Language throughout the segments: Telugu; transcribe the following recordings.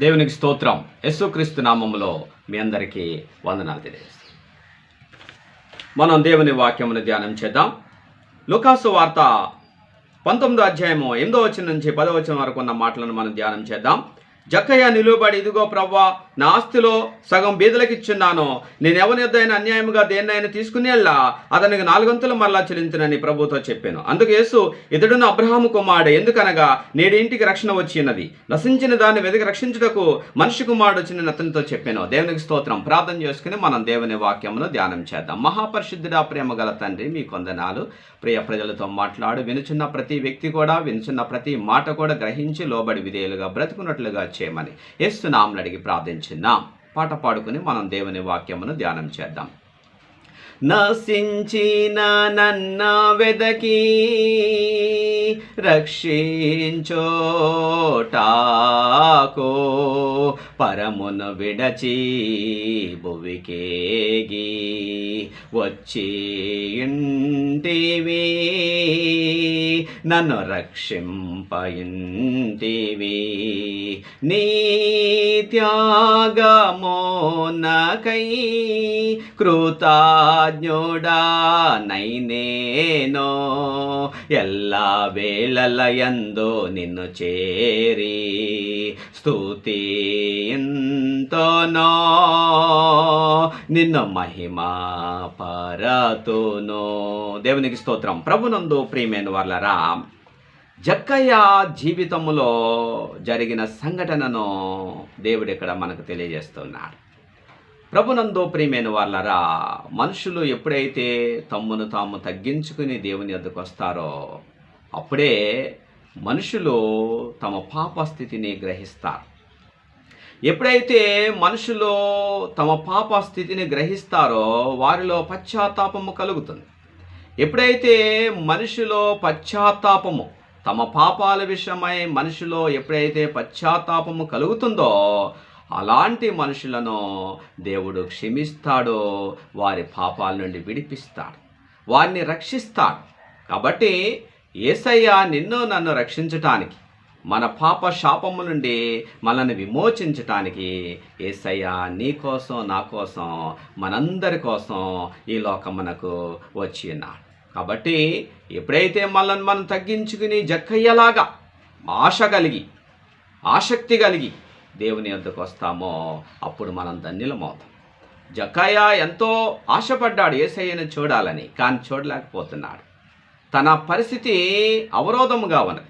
దేవునికి స్తోత్రం. యేసుక్రీస్తు నామంలో మీ అందరికీ వందనాలు తెలియజేస్తాం మనం దేవుని వాక్యమును ధ్యానం చేద్దాం. లుకాసు వార్త పంతొమ్మిదో అధ్యాయము ఎనిమిదో వచ్చిన నుంచి పదో వచ్చిన వరకు ఉన్న మాటలను మనం ధ్యానం చేద్దాం. జక్కయ్య నిలువబడి ఇదిగో ప్రవ్వా నా ఆస్తిలో సగం బీదలకిచ్చున్నాను నేను ఎవరి యొద్దైనా అన్యాయముగా దేన్నైనా తీసుకునేలా అతనికి నాలుగొంతులు మరలా చెల్లించనని ప్రభుతో చెప్పాను. అందుకు యేసు ఇతడును అబ్రహాము కుమారుడు ఎందుకనగా నేడింటికి రక్షణ వచ్చినది నశించిన దాన్ని వెతికి రక్షించుటకు మనిషి కుమారుడు వచ్చిన అతనితో చెప్పాను. దేవునికి స్తోత్రం. ప్రార్థన చేసుకుని మనం దేవుని వాక్యమును ధ్యానం చేద్దాం. మహాపరిశుద్ధుడా ప్రేమ గల తండ్రి మీ కొందనాలు ప్రియ ప్రజలతో మాట్లాడు వినుచున్న ప్రతి వ్యక్తి కూడా వినుచున్న ప్రతి మాట కూడా గ్రహించి లోబడి విధేయులుగా బ్రతుకున్నట్లుగా చేయమని ఏస్తున్నాంని అడిగి ప్రార్థించున్నాం పాట పాడుకుని మనం దేవుని వాక్యమును ధ్యానం చేద్దాం. నశించిన నన్న వెదకి రక్షించోటాకో పరమును విడచి భువికేగి వచ్చి ఇంటివి. నన్ను రక్షింపయింటివి. నీ త్యాగమోనకై కృతజ్ఞుడా నైనేనో. ఎల్లా వేళలయందు నిన్ను చేరి. స్తుతి ఎంతనో? నిన్న మహిమ పరతును. దేవునికి స్తోత్రం. ప్రభునందు ప్రియమైన వాళ్ళరా జక్కయ్య జీవితంలో జరిగిన సంఘటనను దేవుడు ఇక్కడ మనకు తెలియజేస్తున్నాడు. ప్రభునందు ప్రియమైన వాళ్ళరా మనుషులు ఎప్పుడైతే తమ్మును తాము తగ్గించుకుని దేవుని ఎద్దుకు వస్తారో అప్పుడే మనుషులు తమ పాప స్థితిని గ్రహిస్తారు. ఎప్పుడైతే మనుషులు తమ పాప స్థితిని గ్రహిస్తారో వారిలో పశ్చాత్తాపము కలుగుతుంది. ఎప్పుడైతే మనిషిలో పశ్చాత్తాపము తమ పాపాల విషయమై మనిషిలో ఎప్పుడైతే పశ్చాత్తాపము కలుగుతుందో అలాంటి మనుషులను దేవుడు క్షమిస్తాడో వారి పాపాల నుండి విడిపిస్తాడు వారిని రక్షిస్తాడు. కాబట్టి ఏసయ్య నిన్ను నన్ను రక్షించటానికి మన పాప శాపము నుండి మనల్ని విమోచించటానికి ఏసయ్య నీ కోసం నా కోసం మనందరి కోసం ఈ లోకం మనకు వచ్చి ఉన్నాడు. కాబట్టి ఎప్పుడైతే మనల్ని మనం తగ్గించుకుని జక్కయ్యలాగా ఆశ కలిగి ఆసక్తి కలిగి దేవుని వద్దకు వస్తామో అప్పుడు మనం ధన్యులమవుతాం. జక్కయ్య ఎంతో ఆశపడ్డాడు ఏసయ్యను చూడాలని కానీ చూడలేకపోతున్నాడు. తన పరిస్థితి అవరోధముగా ఉన్నది.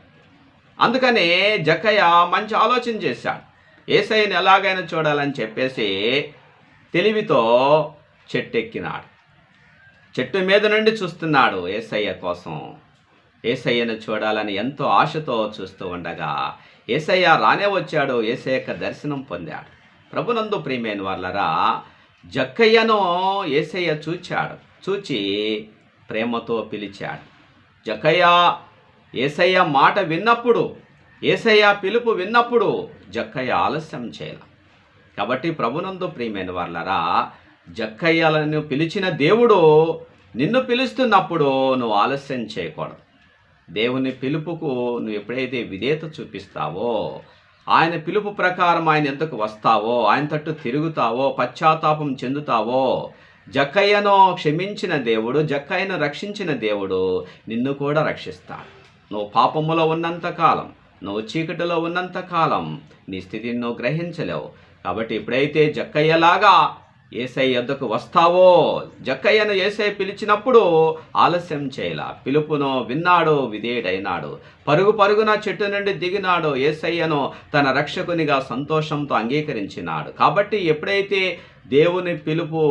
అందుకనే జక్కయ్య మంచి ఆలోచన చేశాడు. ఏసయ్యని ఎలాగైనా చూడాలని చెప్పేసి తెలివితో చెట్టెక్కినాడు. చెట్టు మీద నుండి చూస్తున్నాడు ఏసయ్య కోసం. ఏసయ్యను చూడాలని ఎంతో ఆశతో చూస్తూ ఉండగా ఏసయ్య రానే వచ్చాడు ఏసయ్య దర్శనం పొందాడు. ప్రభునందు ప్రియమైన వాళ్ళరా జక్కయ్యను ఏసయ్య చూచాడు చూచి ప్రేమతో పిలిచాడు. జక్కయ్య ఏసయ్య మాట విన్నప్పుడు ఏసయ్య పిలుపు విన్నప్పుడు జక్కయ్య ఆలస్యం చేయాల. కాబట్టి ప్రభునందు ప్రియమైన వాళ్ళరా జక్కయ్యలను పిలిచిన దేవుడు నిన్ను పిలుస్తున్నప్పుడు నువ్వు ఆలస్యం చేయకూడదు. దేవుని పిలుపుకు నువ్వు ఎప్పుడైతే విధేయత చూపిస్తావో ఆయన పిలుపు ప్రకారం ఆయన ఎంతకు వస్తావో ఆయన తట్టు తిరుగుతావో పశ్చాత్తాపం చెందుతావో జక్కయ్యను క్షమించిన దేవుడు జక్కయ్యను రక్షించిన దేవుడు నిన్ను కూడా రక్షిస్తాడు. నువ్వు పాపములో ఉన్నంత కాలం నువ్వు చీకటిలో ఉన్నంత కాలం నీ స్థితిని నువ్వు గ్రహించలేవు. కాబట్టి ఎప్పుడైతే జక్కయ్యలాగా ఏసై వద్దకు వస్తావో జక్కయ్యను ఏసై పిలిచినప్పుడు ఆలస్యం చేయలా. పిలుపును విన్నాడు విధేయుడైనాడు. పరుగు పరుగున చెట్టు నుండి దిగినాడు ఏసయ్యను తన రక్షకునిగా సంతోషంతో అంగీకరించినాడు. కాబట్టి ఎప్పుడైతే దేవుని పిలుపు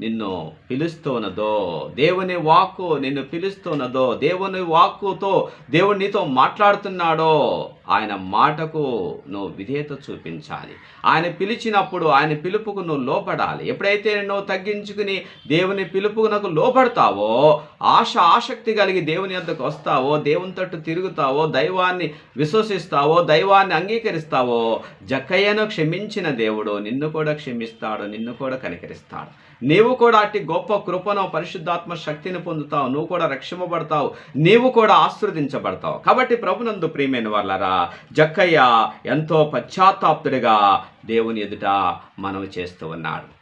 నిన్ను పిలుస్తున్నదో దేవుని వాక్కు నిన్ను పిలుస్తున్నదో దేవుని వాక్కుతో దేవుడు నీతో మాట్లాడుతున్నాడో ఆయన మాటకు నువ్వు విధేయత చూపించాలి. ఆయన పిలిచినప్పుడు ఆయన పిలుపుకు నువ్వు లోపడాలి. ఎప్పుడైతే నువ్వు తగ్గించుకుని దేవుని పిలుపుకు నాకు లోపడతావో ఆశ ఆసక్తి కలిగి దేవుని వద్దకు వస్తావో దేవుని తట్టు తిరుగుతావో దైవాన్ని విశ్వసిస్తావో దైవాన్ని అంగీకరిస్తావో జక్కయ్యను క్షమించిన దేవుడు నిన్ను కూడా క్షమిస్తాడు నిన్ను కూడా కనికరిస్తాడు. నీవు కూడా అట్టి గొప్ప కృపను పరిశుద్ధాత్మ శక్తిని పొందుతావు. నువ్వు కూడా రక్షింపబడతావు. నీవు కూడా ఆస్వాదించబడతావు కాబట్టి ప్రభునందు ప్రియమైన వాళ్ళరా జక్కయ్య ఎంతో పశ్చాత్తాప్తుడిగా దేవుని ఎదుట మనవి చేస్తూ ఉన్నాడు.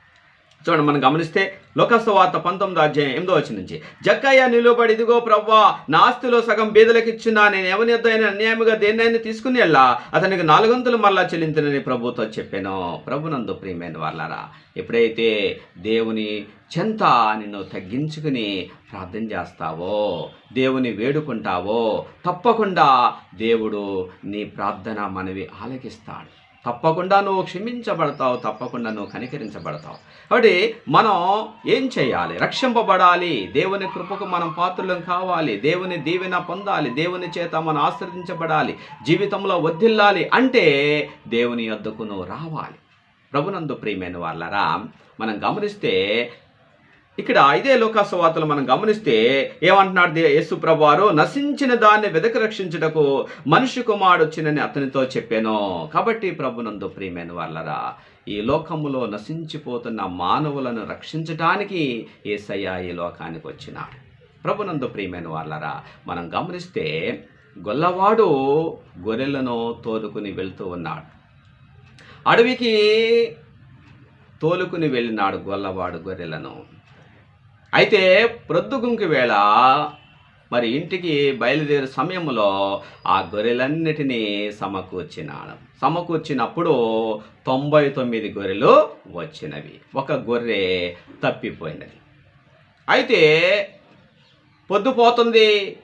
చూడండి మనం గమనిస్తే లోకస్వ వార్త పంతొమ్మిది అధ్యాయం ఎనిమిదో వచ్చి నుంచి. జక్కయ్య నిలువబడి ఇదిగో ప్రవ్వా నా ఆస్తిలో సగం బీదలకు ఇచ్చిన నేను ఎవరి యొద్ద అన్యాయముగా దేన్నైనా తీసుకుని వెళ్ళా? అతనికి నాలుగొంతులు మరలా చెల్లించనని ప్రభుతో చెప్పాను. ప్రభునందు ప్రియమైన వాళ్ళారా ఎప్పుడైతే దేవుని చెంత నిన్ను తగ్గించుకుని ప్రార్థన చేస్తావో దేవుని వేడుకుంటావో తప్పకుండా దేవుడు నీ ప్రార్థన మనవి ఆలకిస్తాడు. తప్పకుండా నువ్వు క్షమించబడతావు తప్పకుండా నువ్వు కనికరించబడతావు. కాబట్టి మనం ఏం చేయాలి? రక్షింపబడాలి. దేవుని కృపకు మనం పాత్రలం కావాలి. దేవుని దీవెన పొందాలి. దేవుని చేత మనం ఆశ్రదించబడాలి. జీవితంలో వద్దిల్లాలి అంటే దేవుని యొద్దకు నువ్వు రావాలి. ప్రభునందు ప్రియమైన వాళ్ళరా మనం గమనిస్తే ఇక్కడ ఇదే లోకాసువార్తలు మనం గమనిస్తే ఏమంటున్నాడు యేసు ప్రభువారు? నశించిన దాన్ని వెదక రక్షించుటకు మనిషి కుమారుడు వచ్చినని అతనితో చెప్పాను. కాబట్టి ప్రభునందు ప్రియమైన వాళ్ళరా ఈ లోకములో నశించిపోతున్న మానవులను రక్షించటానికి ఏసయ్య ఈ లోకానికి వచ్చినాడు. ప్రభునందు ప్రియమైన వాళ్ళరా మనం గమనిస్తే గొల్లవాడు గొర్రెలను తోలుకుని వెళ్తూ ఉన్నాడు. అడవికి తోలుకుని వెళ్ళినాడు గొల్లవాడు గొర్రెలను. అయితే ప్రొద్దుగుంకి వేళ మరి ఇంటికి బయలుదేరే సమయంలో ఆ గొర్రెలన్నిటినీ సమకూర్చినాడు సమకూర్చినప్పుడు తొంభై తొమ్మిది గొర్రెలు వచ్చినవి. ఒక గొర్రె తప్పిపోయినది. అయితే పొద్దుపోతుంది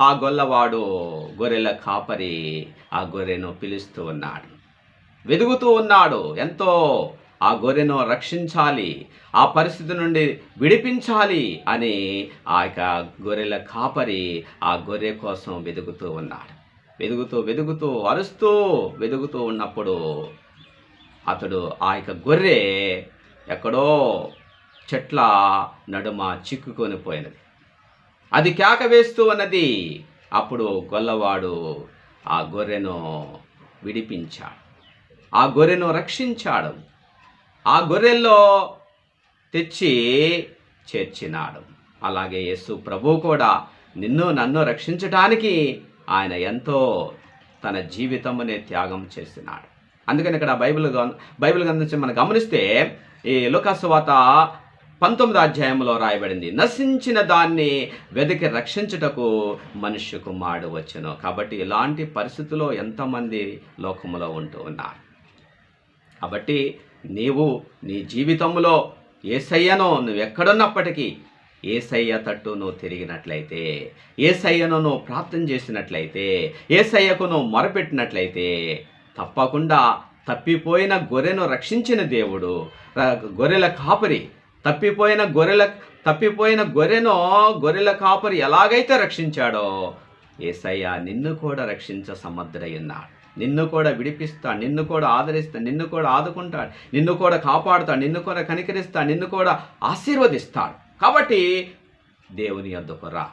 ఆ గొల్లవాడు గొర్రెల కాపరి ఆ గొర్రెను పిలుస్తూ ఉన్నాడు. వెదుగుతూ ఉన్నాడు. ఎంతో ఆ గొర్రెను రక్షించాలి ఆ పరిస్థితి నుండి విడిపించాలి అని ఆ యొక్క గొర్రెల కాపరి ఆ గొర్రె కోసం వెతుకుతూ ఉన్నాడు. వెతుకుతూ వెతుకుతూ అరుస్తూ వెతుకుతూ ఉన్నప్పుడు అతడు ఆ యొక్క గొర్రె ఎక్కడో చెట్ల నడుమ చిక్కుకొని పోయినది. అది కేక వేస్తూ ఉన్నది. అప్పుడు గొల్లవాడు ఆ గొర్రెను విడిపించాడు. ఆ గొర్రెను రక్షించాడు. ఆ గొర్రెల్లో తెచ్చి చేర్చినాడు. అలాగే యేసు ప్రభు కూడా నిన్ను నన్ను రక్షించటానికి ఆయన ఎంతో తన జీవితమునే త్యాగం చేసినాడు. అందుకని ఇక్కడ బైబిల్ గం- బైబిల్ గురించి మనం గమనిస్తే ఈ లుకాసువాత పంతొమ్మిది అధ్యాయంలో రాయబడింది. నశించిన దాన్ని వెతికి రక్షించుటకు మనుష్య కుమారుడు వచ్చును. కాబట్టి ఇలాంటి పరిస్థితుల్లో ఎంతమంది లోకములో ఉంటూ ఉన్నారు. కాబట్టి నీవు నీ జీవితంలో ఏసయ్యను నువ్వు ఎక్కడున్నప్పటికీ ఏసయ్య తట్టు నువ్వు తిరిగినట్లయితే ఏసయ్యను నువ్వు ప్రార్థన చేసినట్లయితే ఏసయ్యకు నువ్వు మొరపెట్టినట్లయితే తప్పకుండా తప్పిపోయిన గొర్రెను రక్షించిన దేవుడు గొర్రెల కాపరి తప్పిపోయిన గొర్రెల తప్పిపోయిన గొర్రెను గొర్రెల కాపరి ఎలాగైతే రక్షించాడో ఏసయ్య నిన్ను కూడా రక్షించ సమర్థుడై ఉన్నాడు. నిన్ను కూడా విడిపిస్తాడు నిన్ను కూడా ఆదరిస్తాడు నిన్ను కూడా ఆదుకుంటాడు నిన్ను కూడా కాపాడుతాడు నిన్ను కూడా కనికరిస్తాడు నిన్ను కూడా ఆశీర్వదిస్తాడు. కాబట్టి దేవుని యొద్దకు రా.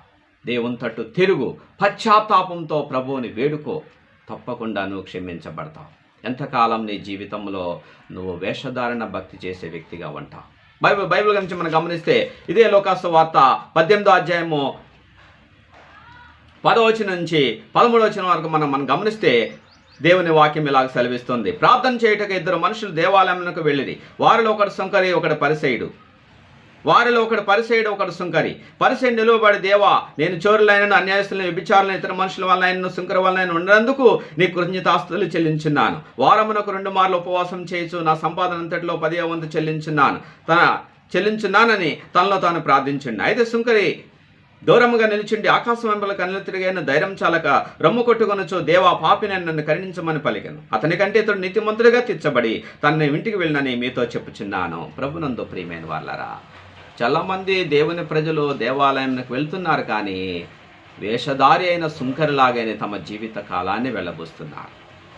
దేవుని తట్టు తిరుగు. పశ్చాత్తాపంతో ప్రభువుని వేడుకో. తప్పకుండా నువ్వు క్షమించబడతావు. ఎంతకాలం నీ జీవితంలో నువ్వు వేషధారణ భక్తి చేసే వ్యక్తిగా ఉంటావు? బైబిల్ బైబిల్ గురించి మనం గమనిస్తే ఇదే లోకాసు వార్త పద్దెనిమిదో అధ్యాయము పదవచనం నుంచి పదమూడవచనం వరకు మనం మనం గమనిస్తే దేవుని వాక్యం ఇలాగ సెలవిస్తుంది. ప్రార్థన చేయుటకు ఇద్దరు మనుషులు దేవాలయంలోకి వెళ్ళిరి. వారిలో ఒకడు సుంకరి ఒకడు పరిసయుడు. వారిలో ఒకడు పరిసయుడు ఒకడు సుంకరి. పరిసయుడు నిలువబడి దేవా నేను చోరులైన అన్యాయస్తులను విభిచారులను ఇతర మనుషుల వల్ల ఆయన సుంకర వల్ల ఆయన ఉన్నందుకు నీ కృతజ్ఞతాస్తులు చెల్లించున్నాను. వారమునకు రెండు మార్లు ఉపవాసం చేయొచ్చు నా సంపాదన అంతటిలో పదే వంతు చెల్లించున్నాను. తన చెల్లించున్నానని తనలో తాను ప్రార్థించండి అయితే సుంకరి దూరముగా నిలిచిండి ఆకాశం వెంబల కన్నులు తిరిగైన ధైర్యం చాలక రొమ్ము కొట్టుకొనొచ్చు దేవా పాపిని నన్ను కరుణించమని పలికాను. అతని కంటే ఇతడు నీతిమంతుడిగా తీర్చబడి తన ఇంటికి వెళ్ళినని మీతో చెప్పుచున్నాను. ప్రభునందు ప్రియమైన వాళ్ళరా చాలామంది దేవుని ప్రజలు దేవాలయానికి వెళ్తున్నారు కానీ వేషధారి అయిన సుంకరిలాగానే తమ జీవిత కాలాన్ని వెళ్ళబోస్తున్నారు.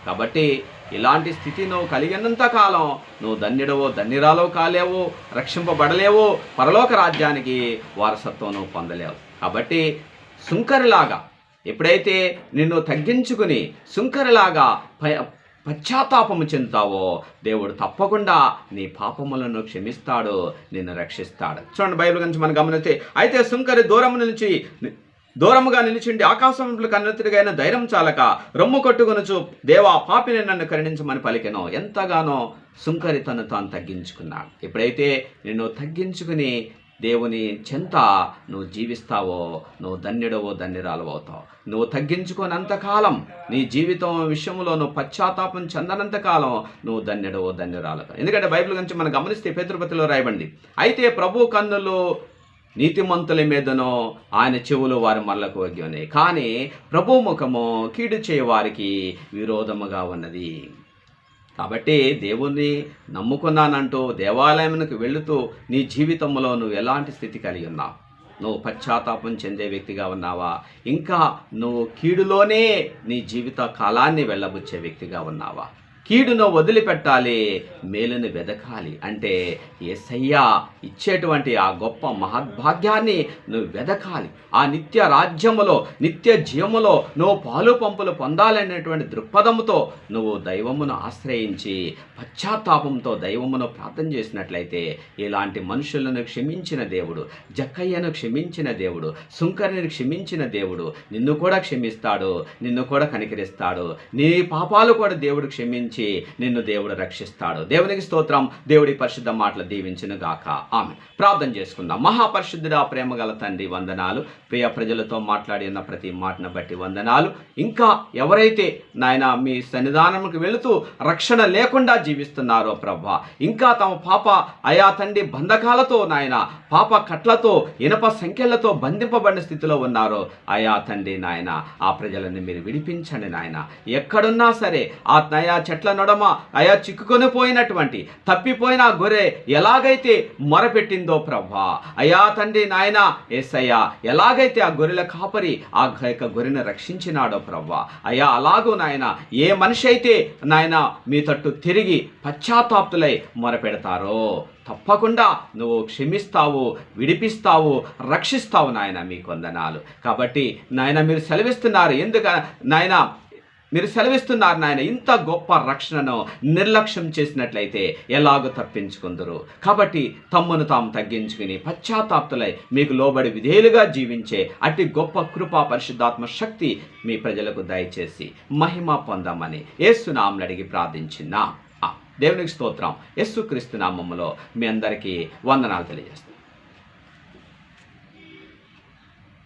కాబట్టి ఇలాంటి స్థితి నువ్వు కలిగినంత కాలం నువ్వు ధన్యుడవో ధన్యురాలో కాలేవు రక్షింపబడలేవు పరలోక రాజ్యానికి వారసత్వం నువ్వు పొందలేవు. కాబట్టి శుంకరిలాగా ఎప్పుడైతే నిన్ను తగ్గించుకుని సుంకరిలాగా పశ్చాత్తాపము చెందుతావో దేవుడు తప్పకుండా నీ పాపములను క్షమిస్తాడు నిన్ను రక్షిస్తాడు. చూడండి బైబిల్ గురించి మనం గమనిస్తే అయితే సుంకరి దూరం నుంచి దూరముగా నిలిచిండి ఆకాశంలో కన్నెత్తుడిగైన ధైర్యం చాలక రొమ్ము కొట్టుకొనుచు దేవా పాపిని నన్ను కరుణించమని పలికెను. ఎంతగానో సుంకరి తను తాను తగ్గించుకున్నాడు. ఎప్పుడైతే నిన్ను తగ్గించుకుని దేవుని చెంత నువ్వు జీవిస్తావో నువ్వు ధన్యుడవో ధన్యురాలు అవుతావు. నువ్వు తగ్గించుకోనంతకాలం నీ జీవితం విషయంలో నువ్వు పశ్చాత్తాపం చెందనంతకాలం నువ్వు ధన్యుడవో ధన్యురాలు ఎందుకంటే బైబిల్ గురించి మనం గమనిస్తే పేతృపతిలో రాయబండి అయితే ప్రభు కన్నులు నీతిమంతుల మీదనో ఆయన చెవులు వారి మళ్ళకు వగ్గి ఉన్నాయి కానీ ప్రభు ముఖము కీడు చేయవారికి విరోధముగా ఉన్నది. కాబట్టి దేవుణ్ణి నమ్ముకున్నానంటూ దేవాలయానికి వెళుతూ నీ జీవితంలో నువ్వు ఎలాంటి స్థితి కలిగి ఉన్నావు? నువ్వు పశ్చాత్తాపం చెందే వ్యక్తిగా ఉన్నావా? ఇంకా నువ్వు కీడులోనే నీ జీవిత కాలాన్ని వెళ్ళబుచ్చే వ్యక్తిగా ఉన్నావా? కీడును వదిలిపెట్టాలి మేలును వెదకాలి. అంటే ఎస్సయ్యా ఇచ్చేటువంటి ఆ గొప్ప మహద్భాగ్యాన్ని నువ్వు వెదకాలి. ఆ నిత్య రాజ్యములో నిత్య జీవములో నువ్వు పాలు పంపులు పొందాలనేటువంటి దృక్పథముతో నువ్వు దైవమును ఆశ్రయించి పశ్చాత్తాపంతో దైవమును ప్రార్థన చేసినట్లయితే ఇలాంటి మనుషులను క్షమించిన దేవుడు జక్కయ్యను క్షమించిన దేవుడు సుంకరిని క్షమించిన దేవుడు నిన్ను కూడా క్షమిస్తాడు నిన్ను కూడా కనికరిస్తాడు. నీ పాపాలు కూడా దేవుడు క్షమించి నిన్ను దేవుడు రక్షిస్తాడు. దేవునికి స్తోత్రం. దేవుడి పరిశుద్ధ మాటలు దీవించిన గాక. ఆమె ప్రార్థన చేసుకుందాం. మహాపరిశుద్ధుడా ప్రేమగల తండ్రి వందనాలు. ప్రియ ప్రజలతో మాట్లాడి ఉన్న ప్రతి మాటను బట్టి వందనాలు. ఇంకా ఎవరైతే నాయన మీ సన్నిధానంకి వెళుతూ రక్షణ లేకుండా జీవిస్తున్నారో ప్రభా ఇంకా తమ పాప అయా తండ్రి బంధకాలతో నాయన పాప కట్లతో ఇనప సంఖ్యలతో బంధింపబడిన స్థితిలో ఉన్నారో అయా తండ్రి నాయన ఆ ప్రజలను మీరు విడిపించండి నాయన. ఎక్కడున్నా సరే ఆ నయా ఎట్లా నొడమ అయా చిక్కుకొని పోయినటువంటి తప్పిపోయిన ఆ గొర్రె ఎలాగైతే మొరపెట్టిందో ప్రభా? అయా తండ్రి నాయన ఏసయ్యా ఎలాగైతే ఆ గొర్రెల కాపరి ఆ యొక్క గొర్రెను రక్షించినాడో ప్రభా? అయా అలాగూ నాయన ఏ మనిషి అయితే నాయన మీ తట్టు తిరిగి పశ్చాత్తాప్తులై మొరపెడతారో తప్పకుండా నువ్వు క్షమిస్తావు విడిపిస్తావు రక్షిస్తావు నాయన మీ కొందనాలు. కాబట్టి నాయన మీరు సెలవిస్తున్నారు ఎందుక నాయన మీరు సెలవిస్తున్నారు నాయన ఇంత గొప్ప రక్షణను నిర్లక్ష్యం చేసినట్లయితే ఎలాగో తప్పించుకుందరు. కాబట్టి తమ్మును తాము తగ్గించుకుని పశ్చాత్తాప్తులై మీకు లోబడి విధేయులుగా జీవించే అతి గొప్ప కృపా పరిశుద్ధాత్మ శక్తి మీ ప్రజలకు దయచేసి మహిమ పొందామని యేసునామని అడిగి ప్రార్థించిన దేవునికి స్తోత్రం. యేసుక్రీస్తు నామములో మీ అందరికీ వందనాలు తెలియజేస్తాం